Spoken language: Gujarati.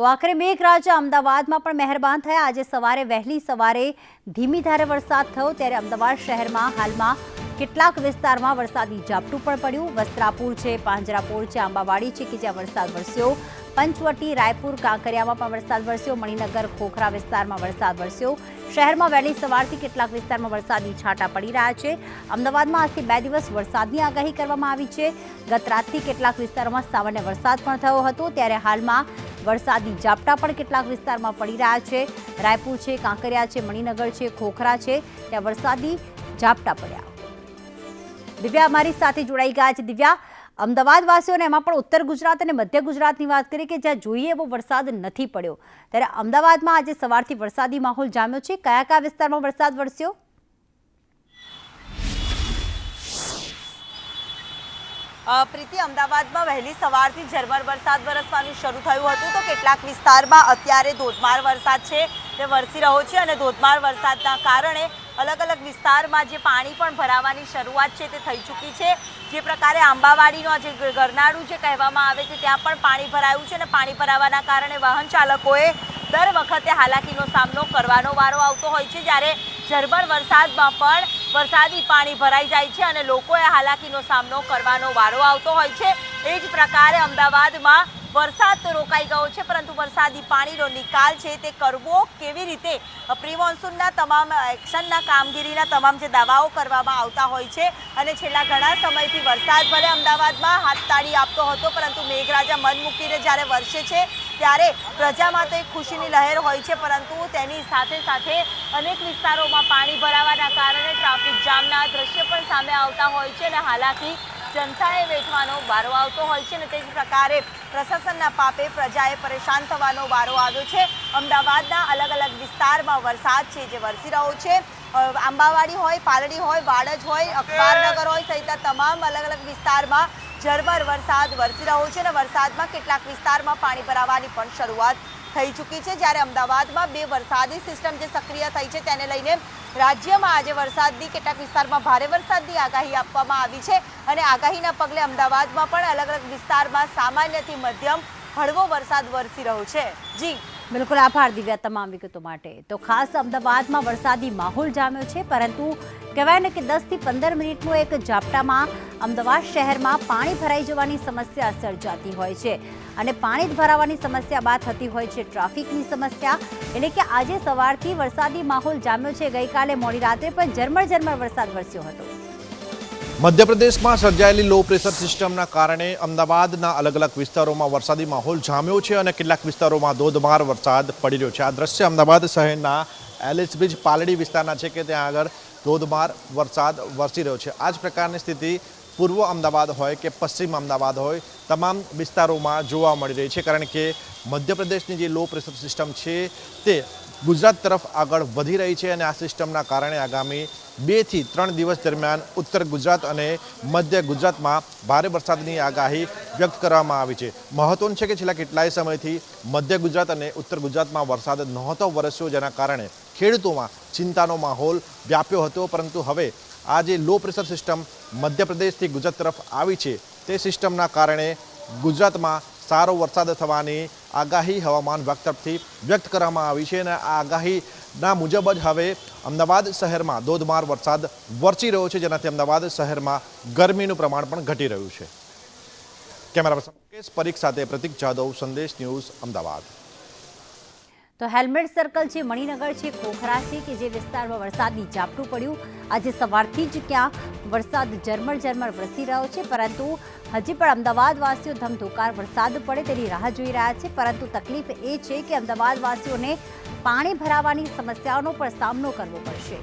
તો આખરે મેઘરાજા અમદાવાદમાં પણ મહેરબાન થયા. આજે સવારે, વહેલી સવારે ધીમી ધારે વરસાદ થયો, ત્યારે અમદાવાદ શહેરમાં હાલમાં કેટલાક વિસ્તારમાં વરસાદી ઝાપટું પણ પડ્યું. વસ્ત્રાપુર છે, પાંજરાપોળ છે, આંબાવાડી છે કે જ્યાં વરસાદ વરસ્યો. પંચવટી, રાયપુર, કાંકરિયામાં પણ વરસાદ વરસ્યો. મણિનગર, ખોખરા વિસ્તારમાં વરસાદ વરસ્યો. શહેરમાં વહેલી સવારથી કેટલાક વિસ્તારમાં વરસાદી છાંટા પડી રહ્યા છે. અમદાવાદમાં આજથી બે દિવસ વરસાદની આગાહી કરવામાં આવી છે. ગત રાતથી કેટલાક વિસ્તારોમાં સામાન્ય વરસાદ પણ થયો હતો. ત્યારે હાલમાં વરસાદી ઝાપટા પણ કેટલાક વિસ્તારમાં પડી રહ્યા છે. રાયપુર છે, કાંકરિયા છે, મણિનગર છે, ખોખરા છે, ત્યાં વરસાદી ઝાપટા પડ્યા. દિવ્યા અમારી સાથે જોડાઈ ગયા છે. દિવ્યા અમદાવાદ વાસીઓને એમાં પણ ઉત્તર ગુજરાત અને મધ્ય ગુજરાતની વાત કરીએ કે જ્યાં જોઈએ એવો વરસાદ નથી પડ્યો. ત્યારે અમદાવાદમાં આજે સવારથી વરસાદી માહોલ જામ્યો છે. કયા કયા વિસ્તારમાં વરસાદ વરસ્યો? પ્રીતિ, અમદાવાદમાં વહેલી સવારથી ઝરમર વરસાદ વરસવાનું શરૂ થયું હતું. તો કેટલાક વિસ્તારમાં અત્યારે ધોધમાર વરસાદ છે. તે વરસી રહ્યો છે અને ધોધમાર વરસાદના કારણે અલગ અલગ વિસ્તારમાં જે પાણી પણ ભરાવાની શરૂઆત છે તે થઈ ચૂકી છે. જે પ્રકારે આંબાવાડીનો જે ગરનાળું જે કહેવામાં આવે છે, ત્યાં પણ પાણી ભરાયું છે અને પાણી ભરાવાના કારણે વાહન ચાલકોએ દર વખતે હાલાકીનો સામનો કરવાનો વારો આવતો હોય છે. જ્યારે ઝરમર વરસાદમાં પણ વરસાદી પાણી ભરાઈ જાય છે અને લોકોએ હાલાકીનો સામનો કરવાનો વારો આવતો હોય છે. એ જ પ્રકારે અમદાવાદમાં વરસાદ તો રોકાઈ ગયો છે, પરંતુ વરસાદી પાણીનો નિકાલ છે તે કરવો કેવી રીતે? પ્રી મોન્સૂનના તમામ એક્શનના કામગીરીના તમામ જે દાવાઓ કરવામાં આવતા હોય છે અને છેલ્લા ઘણા સમયથી વરસાદ ભલે અમદાવાદમાં હાથતાળી આપતો હતો, પરંતુ મેઘરાજા મન મૂકીને જ્યારે વરસે છે ત્યારે પ્રજામાં તો એક ખુશીની લહેર હોય છે, પરંતુ તેની સાથે સાથે અનેક વિસ્તારોમાં પાણી ભરાવાના કારણે ટ્રાફિક જામના દ્રશ્ય પણ સામે આવતા હોય છે અને હાલાકી જનતાએ વેઠવાનો વારો આવતો હોય છે અને તે જ પ્રકારે પ્રશાસનના પાપે પ્રજાએ પરેશાન થવાનો વારો આવ્યો છે. અમદાવાદના અલગ અલગ વિસ્તારમાં વરસાદ છે, જે વરસી રહ્યો છે. આંબાવાડી હોય, પાલડી હોય, વાડજ હોય, અખબારનગર હોય સહિત તમામ અલગ અલગ વિસ્તારમાં ઝરમર વરસાદ વરસી રહ્યો છે અને વરસાદમાં કેટલાક વિસ્તારમાં પાણી ભરાવાની પણ શરૂઆત થઈ ચૂકી છે. જ્યારે અમદાવાદમાં બે વરસાદી સિસ્ટમ જે સક્રિય થઈ છે તેને લઈને રાજ્યમાં આજે વરસાદની કેટલાક વિસ્તારમાં ભારે વરસાદની આગાહી આપવામાં આવી છે અને આગાહીના પગલે અમદાવાદમાં પણ અલગ અલગ વિસ્તારમાં સામાન્યથી મધ્યમ હળવો વરસાદ વરસી રહ્યો છે. જી. બિલકુલ આભાર દિવ્યા તમામ વિગતો માટે. તો ખાસ અમદાવાદમાં વરસાદી માહોલ જામ્યો છે, પરંતુ કહેવાય ને કે દસથી પંદર મિનિટનું એક ઝાપટામાં અમદાવાદ શહેરમાં પાણી ભરાઈ જવાની સમસ્યા સર્જાતી હોય છે. અને પાણી ભરાવાની સમસ્યા બાદ થતી હોય છે. ટ્રાફિકની સમસ્યા એટલે કે આજે સવારથી વરસાદી માહોલ જામ્યો છે. ગઈકાલે મોડી રાત્રે પણ ઝરમર ઝરમર વરસાદ વરસ્યો હતો. મધ્યપ્રદેશમાં સર્જાયેલી લો પ્રેશર સિસ્ટમના કારણે અમદાવાદના અલગ અલગ વિસ્તારોમાં વરસાદી માહોલ જામ્યો છે અને કેટલાક વિસ્તારોમાં ધોધમાર વરસાદ પડી રહ્યો છે. આ દ્રશ્ય અમદાવાદ શહેરના એલિસ બ્રિજ પાલડી વિસ્તારના છે કે ત્યાં આગળ ધોધમાર વરસાદ વરસી રહ્યો છે. આ જ પ્રકારની સ્થિતિ પૂર્વ અમદાવાદ હોય કે પશ્ચિમ અમદાવાદ હોય, તમામ વિસ્તારોમાં જોવા મળી રહી છે. કારણ કે મધ્યપ્રદેશની જે લો પ્રેશર સિસ્ટમ છે તે ગુજરાત તરફ આગળ વધી રહી છે અને આ સિસ્ટમના કારણે આગામી બેથી ત્રણ દિવસ દરમિયાન ઉત્તર ગુજરાત અને મધ્ય ગુજરાતમાં ભારે વરસાદની આગાહી વ્યક્ત કરવામાં આવી છે. મહત્વનું છે કે છેલ્લા કેટલાય સમયથી મધ્ય ગુજરાત અને ઉત્તર ગુજરાતમાં વરસાદ નહોતો વરસ્યો, જેના કારણે ખેડૂતોમાં ચિંતાનો માહોલ વ્યાપ્યો હતો. પરંતુ હવે આ જે લો પ્રેશર સિસ્ટમ મધ્યપ્રદેશથી ગુજરાત તરફ આવી છે, તે સિસ્ટમના કારણે ગુજરાતમાં સારો વરસાદ થવાની આગાહી હવામાન વિભાગ તરફથી વ્યક્ત કરવામાં આવી છે અને આ આગાહીના મુજબ જ હવે અમદાવાદ શહેરમાં ધોધમાર વરસાદ વરસી રહ્યો છે, જેનાથી અમદાવાદ શહેરમાં ગરમીનું પ્રમાણ પણ ઘટી રહ્યું છે. કેમેરા પર્સન મુકેશ પરીખ સાથે પ્રતિક જાદવ સંદેશ ન્યૂઝ અમદાવાદ. તો હેલ્મેટ સર્કલ છે, મણિનગર છે ખોખરા છે કે જે વિસ્તારમાં વરસાદની ઝાપટું પડ્યું. આજે સવારથી જ ક્યાં વરસાદ ઝરમર ઝરમર વરસી રહ્યો છે, પરંતુ હજી પણ અમદાવાદવાસીઓ ધમધોકાર વરસાદ પડે તેની રાહ જોઈ રહ્યા છે. પરંતુ તકલીફ એ છે કે અમદાવાદવાસીઓને પાણી ભરાવાની સમસ્યાઓનો પણ સામનો કરવો પડશે.